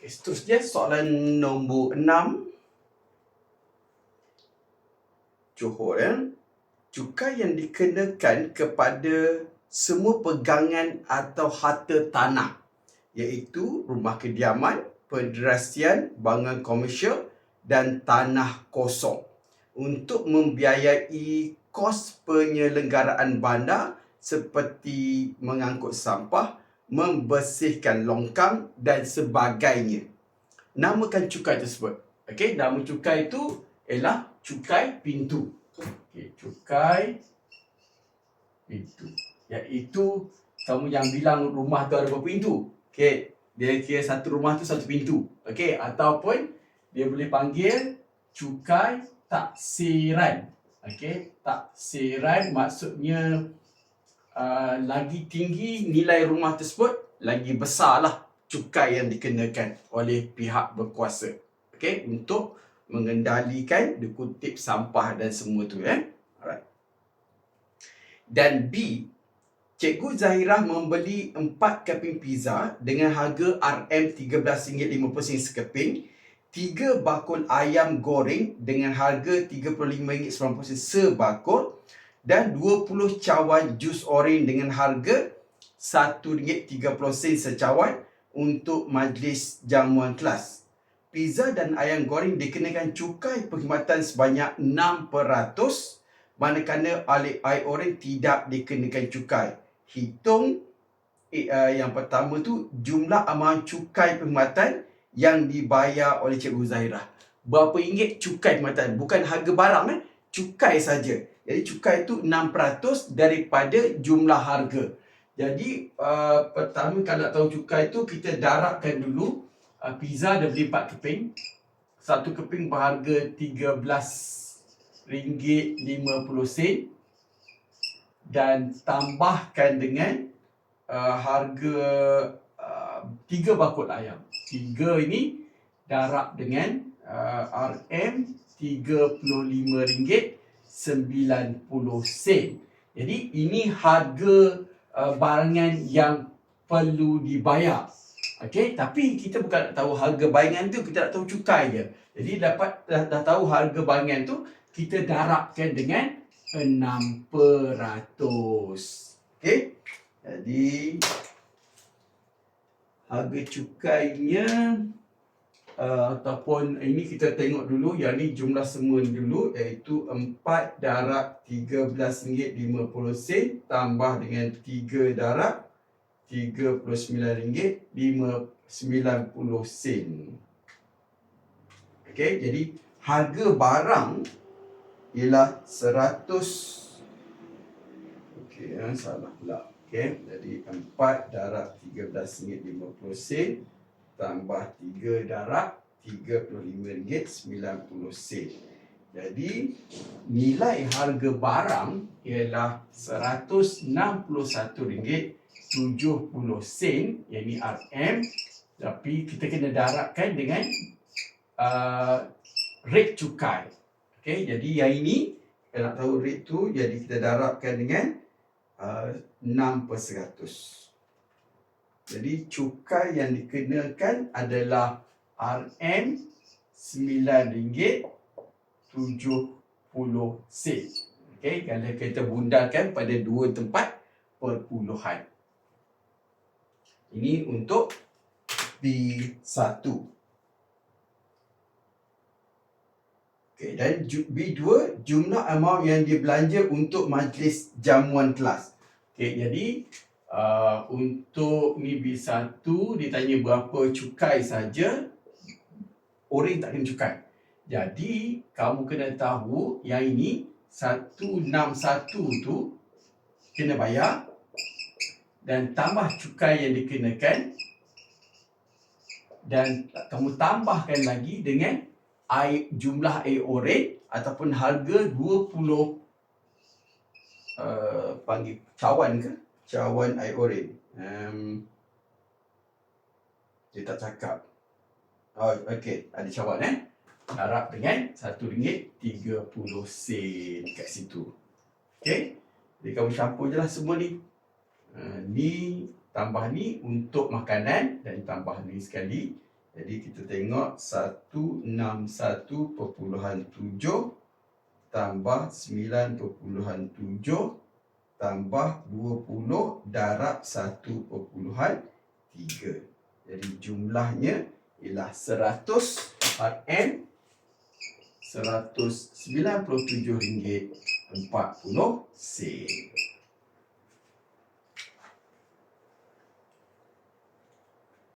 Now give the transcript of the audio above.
Okay, seterusnya soalan nombor enam. Johor ya. Cukai yang dikenakan kepada semua pegangan atau harta tanah iaitu rumah kediaman, penderasian, bangunan komersial dan tanah kosong untuk membiayai kos penyelenggaraan bandar seperti mengangkut sampah, membersihkan longkang dan sebagainya. Namakan cukai tersebut. Okey, nama cukai itu ialah cukai pintu. Okey, cukai pintu. Iaitu kamu yang bilang rumah tu ada berapa pintu. Okey, dia kira satu rumah tu satu pintu. Okey, ataupun dia boleh panggil cukai taksiran. Okey, taksiran maksudnya uh, lagi tinggi nilai rumah tersebut, lagi besarlah cukai yang dikenakan oleh pihak berkuasa. Okey, untuk mengendalikan dikutip sampah dan semua tu eh. Alright. Dan B, Cikgu Zahirah membeli 4 keping pizza dengan harga RM13.50 sekeping, 3 bakul ayam goreng dengan harga RM35.90 sebakul dan 20 cawan jus oren dengan harga RM1.30 secawan untuk majlis jamuan kelas. Pizza dan ayam goreng dikenakan cukai perkhidmatan sebanyak 6% manakala air oren tidak dikenakan cukai hitung eh, uh, yang pertama tu jumlah amalan cukai perkhidmatan yang dibayar oleh Cikgu Zahirah. Berapa ringgit cukai perkhidmatan? Bukan harga barang eh. Cukai saja. Jadi cukai itu 6% daripada jumlah harga. Jadi uh, pertama kalau nak tahu cukai itu kita darabkan dulu uh, pizza dia beli 4 keping. Satu keping berharga RM13.50 dan tambahkan dengan uh, harga uh, tiga 3 bakul ayam. Tiga ini darab dengan uh, RM35 90 sen. Jadi ini harga uh, barangan yang perlu dibayar. Okey, tapi kita bukan nak tahu harga barangan tu, kita nak tahu cukai dia. Jadi dapat dah, dah tahu harga barangan tu, kita darabkan dengan 600. Okey. Jadi harga cukainya uh, ataupun ini kita tengok dulu yang ni jumlah semua dulu iaitu 4 darab RM13.50 tambah dengan 3 darab RM39.90. Okey, jadi harga barang ialah 100 okey ya salah pula okey jadi 4 darab 13.50 sen tambah 3 darab RM35.90 jadi nilai harga barang ialah RM161.70 yang ini RM tapi kita kena darabkan dengan uh, rate cukai. Okey, jadi yang ini kita nak tahu rate tu jadi kita darabkan dengan uh, 6 per 100. Jadi cukai yang dikenakan adalah RM RM9.70 sen. Okey, kalau kita bundarkan pada dua tempat perpuluhan. Ini untuk B1. Okay, dan B2 jumlah amount yang dibelanja untuk majlis jamuan kelas. Okay, jadi uh, untuk ni B1 ditanya berapa cukai saja orang tak kena cukai. Jadi kamu kena tahu yang ini 161 tu kena bayar dan tambah cukai yang dikenakan dan kamu tambahkan lagi dengan air, jumlah air oren ataupun harga 20 uh, panggil cawan ke? Cawan air oren. Um, dia tak cakap. Oh, okey. Ada cawan eh. Harap dengan RM1.30 kat situ. Okey. Jadi kamu campur je lah semua ni. Uh, ni tambah ni untuk makanan dan tambah ni sekali Jadi kita tengok 161.7 tambah 9.7 tambah 20 darab 1.3. Jadi jumlahnya ialah 100 RM RM197.40.